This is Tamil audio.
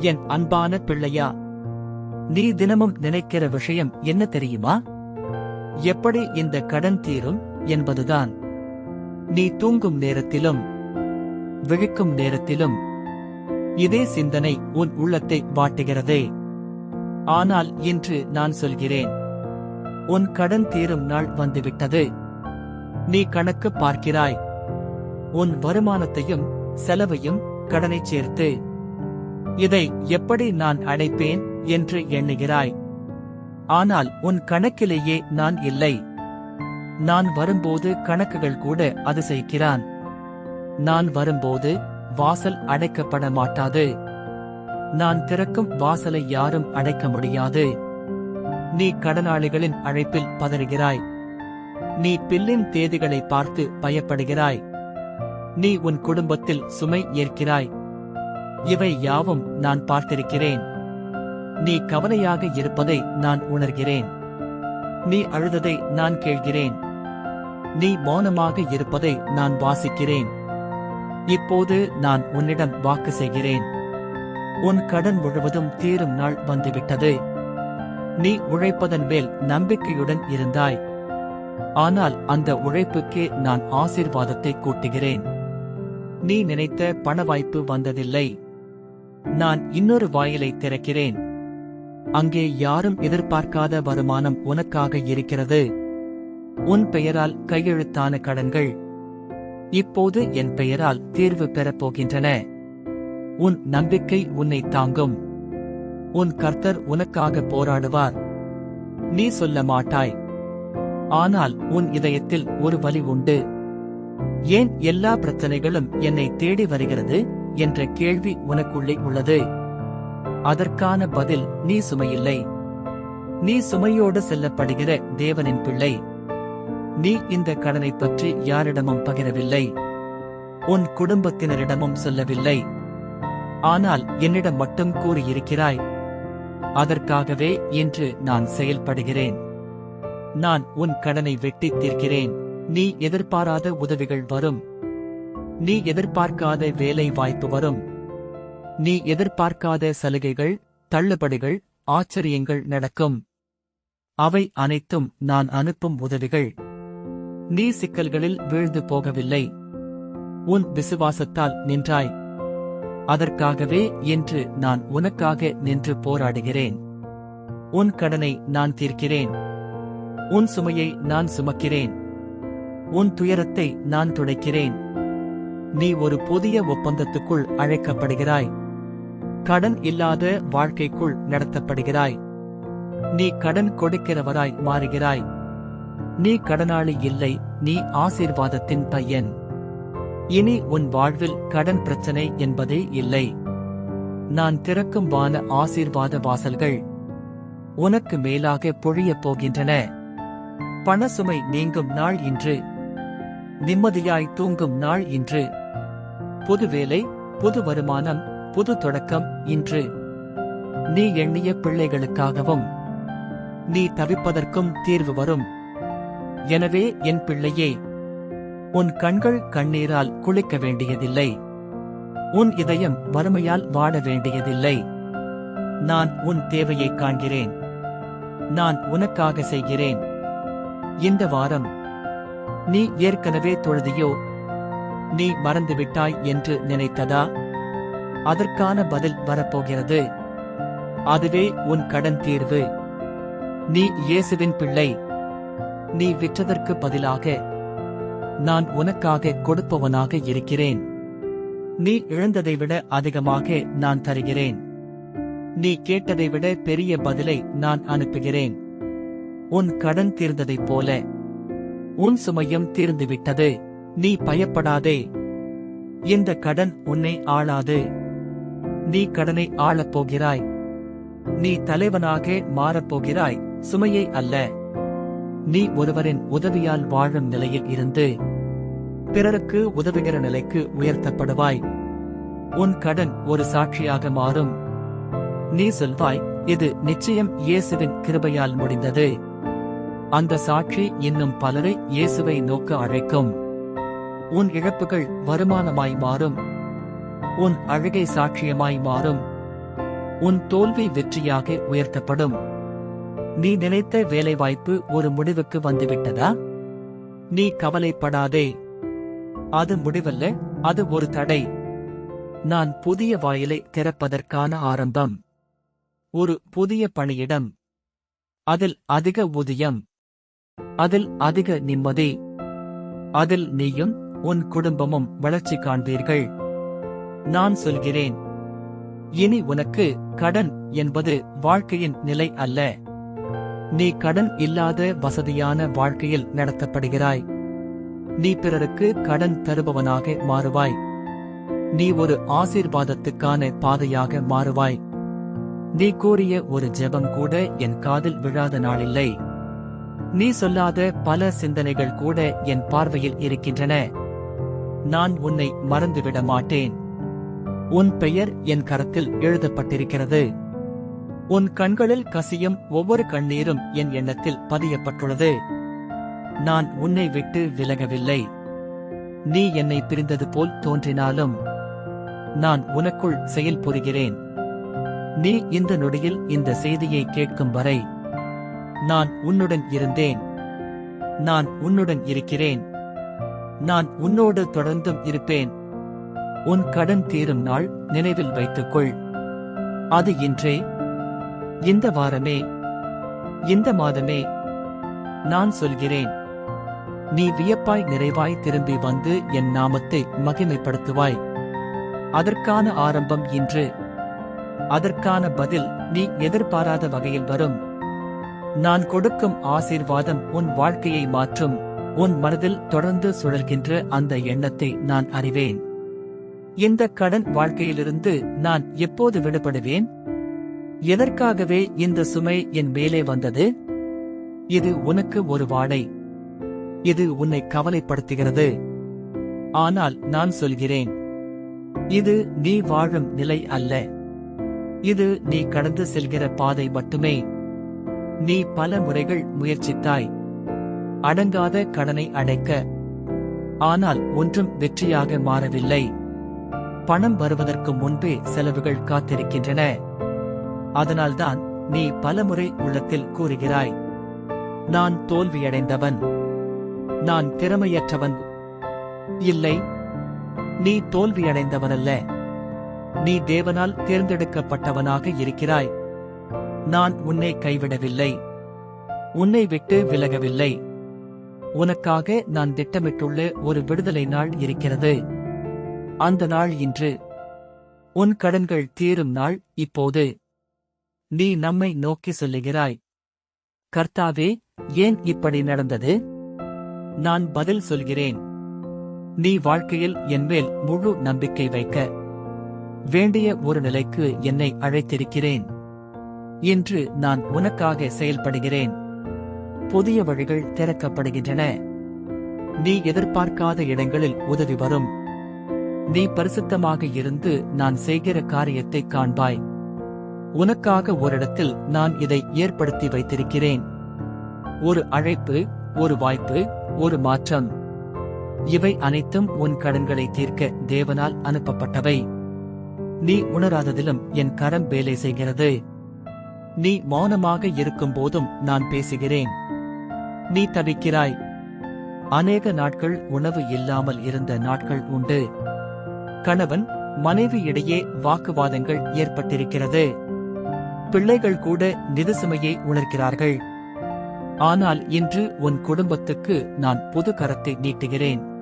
என் அன்பான பிள்ளையா நீ தினமும் நினைக்கிற விஷயம் என்ன தெரியுமா? எப்படி இந்த கடன் தீரும் என்பதுதான். நீ தூங்கும் நேரத்திலும் விழிக்கும் நேரத்திலும் இதே சிந்தனை உன் உள்ளத்தை வாட்டுகிறதே. ஆனால் இன்று நான் சொல்கிறேன் உன் கடன் தீரும் நாள் வந்துவிட்டது. நீ கணக்கு பார்க்கிறாய் உன் வருமானத்தையும் செலவையும் கடனை சேர்த்து. இதை எப்படி நான் அடைப்பேன் என்று எண்ணுகிறாய். ஆனால் உன் கணக்கிலேயே நான் இல்லை. நான் வரும்போது கணக்குகள் கூட அது செய்கிறான் நான் வரும்போது வாசல் அடைக்கப்பட மாட்டாது நான் திறக்கும் வாசலை யாரும் அடைக்க முடியாது. நீ கடனாளிகளின் அழைப்பில் பதறுகிறாய். நீ பில்லின் தேதிகளை பார்த்து பயப்படுகிறாய். நீ உன் குடும்பத்தில் சுமை ஏற்கிறாய். இவை யாவும் நான் பார்த்திருக்கிறேன். நீ கவலையாக இருப்பதை நான் உணர்கிறேன். நீ அழுததை நான் கேள்கிறேன். நீ மௌனமாக இருப்பதை நான் வாசிக்கிறேன். இப்போது நான் உன்னிடம் வாக்கு செய்கிறேன். உன் கடன் முழுவதும் தீரும் நாள் வந்துவிட்டது. நீ உழைப்பதன் மேல் நம்பிக்கையுடன் இருந்தாய். ஆனால் அந்த உழைப்புக்கே நான் ஆசீர்வாதத்தை கூட்டுகிறேன். நீ நினைத்த பண வாய்ப்பு வந்ததில்லை. நான் இன்னொரு வாயிலை திறக்கிறேன். அங்கே யாரும் எதிர்பார்க்காத வருமானம் உனக்காக இருக்கிறது. உன் பெயரால் கையெழுத்தான கடன்கள். இப்போது என் பெயரால் தீர்வு பெறப் போகின்றன. உன் நம்பிக்கை உன்னை தாங்கும். உன் கர்த்தர் உனக்காக போராடுவார். நீ சொல்ல மாட்டாய். ஆனால் உன் இதயத்தில் ஒரு வலி உண்டு. ஏன் எல்லா பிரச்சனைகளும் என்னை தேடி வருகிறது? என்ற கேள்வி உனக்குள்ளே உள்ளது. அதற்கான பதில் நீ சுமையில்லை. நீ சுமையோடு செல்லப்படுகிற தேவனின் பிள்ளை. நீ இந்த கடனை பற்றி யாரிடமும் பகிரவில்லை. உன் குடும்பத்தினரிடமும் சொல்லவில்லை. ஆனால் என்னிடம் மட்டும் கூறியிருக்கிறாய். அதற்காகவே இன்று நான் செயல்படுகிறேன். நான் உன் கடனை வெட்டி தீர்க்கிறேன். நீ எதிர்பாராத உதவிகள் வரும். நீ எதிர்பார்க்காத வேலை வாய்ப்பு வரும். நீ எதிர்பார்க்காத சலுகைகள் தள்ளுபடிகள் ஆச்சரியங்கள் நடக்கும். அவை அனைத்தும் நான் அனுப்பும் உதவிகள். நீ சிக்கல்களில் வீழ்ந்து போகவில்லை. உன் விசுவாசத்தால் நின்றாய். அதற்காகவே என்று நான் உனக்காக நின்று போராடுகிறேன். உன் கடனை நான் தீர்க்கிறேன். உன் சுமையை நான் சுமக்கிறேன். உன் துயரத்தை நான் துடைக்கிறேன். நீ ஒரு புதிய ஒப்பந்தத்துக்குள் அழைக்கப்படுகிறாய். கடன் இல்லாத வாழ்க்கைக்குள் நடத்தப்படுகிறாய். நீ கடன் கொடுக்கிறவராய் மாறுகிறாய். நீ கடனாளி இல்லை நீ ஆசீர்வாதத்தின் பையன். இனி உன் வாழ்வில் கடன் பிரச்சனை என்பதே இல்லை. நான் திறக்கும் வான ஆசீர்வாத வாசல்கள் உனக்கு மேலாக பொழியப் போகின்றன. பணசுமை நீங்கும் நாள் இன்று. நிம்மதியாய் தூங்கும் நாள் இன்று. புது வேலை புது வருமானம் புது தொடக்கம் இன்று. நீ எண்ணிய பிள்ளைகளுக்காகவும் நீ தவிப்பதற்கும் தீர்வு வரும். எனவே என் பிள்ளையே உன் கண்கள் கண்ணீரால் குளிக்க வேண்டியதில்லை. உன் இதயம் வறுமையால் வாட வேண்டியதில்லை. நான் உன் தேவையை காண்கிறேன். நான் உனக்காக செய்கிறேன். இந்த வாரம் நீ ஏற்கனவே தொழுதியோ நீ மறந்துவிட்டாய் என்று நினைத்ததா? அதற்கான பதில் வரப்போகிறது. அதுவே உன் கடன் தீர்வு. நீ இயேசுவின் பிள்ளை. நீ விற்றதற்கு பதிலாக நான் உனக்காக கொடுப்பவனாக இருக்கிறேன். நீ இழந்ததை விட அதிகமாக நான் தருகிறேன். நீ கேட்டதை விட பெரிய பதிலை நான் அனுப்புகிறேன். உன் கடன் தீர்ந்ததைப் போல உன் சுமையும் தீர்ந்துவிட்டது. நீ பயப்படாதே. இந்த கடன் உன்னை ஆளாது. நீ கடனை ஆளப் போகிறாய் நீ தலைவனாக மாறப்போகிறாய். சுமையை அல்ல. நீ ஒருவரின் உதவியால் வாழும் நிலையில் இருந்து பிறருக்கு உதவுகிற நிலைக்கு உயர்த்தப்படுவாய். உன் கடன் ஒரு சாட்சியாக மாறும். நீ சொல்வாய் இது நிச்சயம் இயேசுவின் கிருபையால் முடிந்தது. அந்த சாட்சி இன்னும் பலரை இயேசுவை நோக்க அழைக்கும். உன் இழப்புகள் வருமானமாய் மாறும். உன் அழகை சாட்சியமாய் மாறும். உன் தோல்வி வெற்றியாக உயர்த்தப்படும். நீ நினைத்த வேலைவாய்ப்பு ஒரு முடிவுக்கு வந்துவிட்டதா? நீ கவலைப்படாதே. அது முடிவல்ல அது ஒரு தடை. நான் புதிய வாயிலை திறப்பதற்கான ஆரம்பம். ஒரு புதிய பணியிடம். அதில் அதிக ஊதியம். அதில் அதிக நிம்மதி. அதில் நீயும் உன் குடும்பமும் வளர்ச்சி காண்பீர்கள். நான் சொல்கிறேன். இனி உனக்கு கடன் என்பது வாழ்க்கையின் நிலை அல்ல. நீ கடன் இல்லாத வசதியான வாழ்க்கையில் நடத்தப்படுகிறாய். நீ பிறருக்கு கடன் தருபவனாக மாறுவாய். நீ ஒரு ஆசீர்வாதத்துக்கான பாதையாக மாறுவாய். நீ கூறிய ஒரு ஜெபம் கூட என் காதில் விழாத நாளில்லை. நீ சொல்லாத பல சிந்தனைகள் கூட என் பார்வையில் இருக்கின்றன. நான் உன்னை மறந்துவிட மாட்டேன். உன் பெயர் என் கரத்தில் எழுதப்பட்டிருக்கிறது. உன் கண்களில் கசியும் ஒவ்வொரு கண்ணீரும் என் எண்ணத்தில் பதியப்பட்டுள்ளது. நான் உன்னை விட்டு விலகவில்லை. நீ என்னை பிரிந்தது போல் தோன்றினாலும் நான் உனக்குள் செயல் புரிகிறேன். நீ இந்த நொடியில் இந்த செய்தியை கேட்கும் வரை நான் உன்னுடன் இருந்தேன். நான் உன்னுடன் இருக்கிறேன். நான் உன்னோடு தொடர்ந்தும் இருப்பேன். உன் கடன் தீரும் நாள் நினைவில் வைத்துக்கொள். அது இன்றே. இந்த வாரமே. இந்த மாதமே. நான் சொல்கிறேன். நீ வியப்பாய் நிறைவாய் திரும்பி வந்து என் நாமத்தை மகிமைப்படுத்துவாய். அதற்கான ஆரம்பம் இன்று. அதற்கான பதில் நீ எதிர்பாராத வகையில் வரும். நான் கொடுக்கும் ஆசீர்வாதம் உன் வாழ்க்கையை மாற்றும். உன் மனதில் தொடர்ந்து சுழல்கின்ற அந்த எண்ணத்தை நான் அறிவேன். இந்த கடன் வாழ்க்கையிலிருந்து நான் எப்போது விடுபடுவேன்? எதற்காகவே இந்த சுமை என் மேலே வந்தது? இது உனக்கு ஒரு வாடை. இது உன்னை கவலைப்படுத்துகிறது. ஆனால் நான் சொல்கிறேன் இது நீ வாழும் நிலை அல்ல. இது நீ கடந்து செல்கிற பாதை மட்டுமே. நீ பல முறைகள் முயற்சித்தாய். அடங்காத கடனை அடைக்க. ஆனால் ஒன்றும் வெற்றியாக மாறவில்லை. பணம் வருவதற்கு முன்பே செலவுகள் காத்திருக்கின்றன. அதனால்தான் நீ பலமுறை உள்ளத்தில் கூறுகிறாய். நான் தோல்வியடைந்தவன். நான் திறமையற்றவன். இல்லை நீ தோல்வியடைந்தவனல்ல. நீ தேவனால் தேர்ந்தெடுக்கப்பட்டவனாக இருக்கிறாய். நான் உன்னை கைவிடவில்லை. உன்னை விட்டு விலகவில்லை. உனக்காக நான் திட்டமிட்டுள்ள ஒரு விடுதலை நாள் இருக்கிறது. அந்த நாள் இன்று. உன் கடன்கள் தீரும் நாள் இப்போது. நீ நம்மை நோக்கி சொல்லுகிறாய். கர்த்தாவே ஏன் இப்படி நடந்தது? நான் பதில் சொல்கிறேன். நீ வாழ்க்கையில் என்மேல் முழு நம்பிக்கை வைக்க. வேண்டிய ஒரு நிலைக்கு என்னை அழைத்திருக்கிறேன். இன்று நான் உனக்காக செயல்படுகிறேன். புதிய வழிகள் திறக்கப்படுகின்றன. நீ எதிர்பார்க்காத இடங்களில் உதவி வரும். நீ பரிசுத்தமாக இருந்து நான் செய்கிற காரியத்தை காண்பாய். உனக்காக ஓரிடத்தில் நான் இதை ஏற்படுத்தி வைத்திருக்கிறேன். ஒரு அழைப்பு ஒரு வாய்ப்பு ஒரு மாற்றம். இவை அனைத்தும் உன் கடன்களை தீர்க்க தேவனால் அனுப்பப்பட்டவை. நீ உணராததிலும் என் கரம் வேலை செய்கிறது. நீ மௌனமாக இருக்கும் போதும் நான் பேசுகிறேன். நீ தவிக்கிறாய். அநேக நாட்கள் உணவு இல்லாமல் இருந்த நாட்கள் உண்டு. கணவன் மனைவி இடையே வாக்குவாதங்கள் ஏற்பட்டிருக்கிறது. பிள்ளைகள் கூட நிதிசுமையை உணர்கிறார்கள். ஆனால் இன்று உன் குடும்பத்துக்கு நான் புது கரத்தை நீட்டுகிறேன்.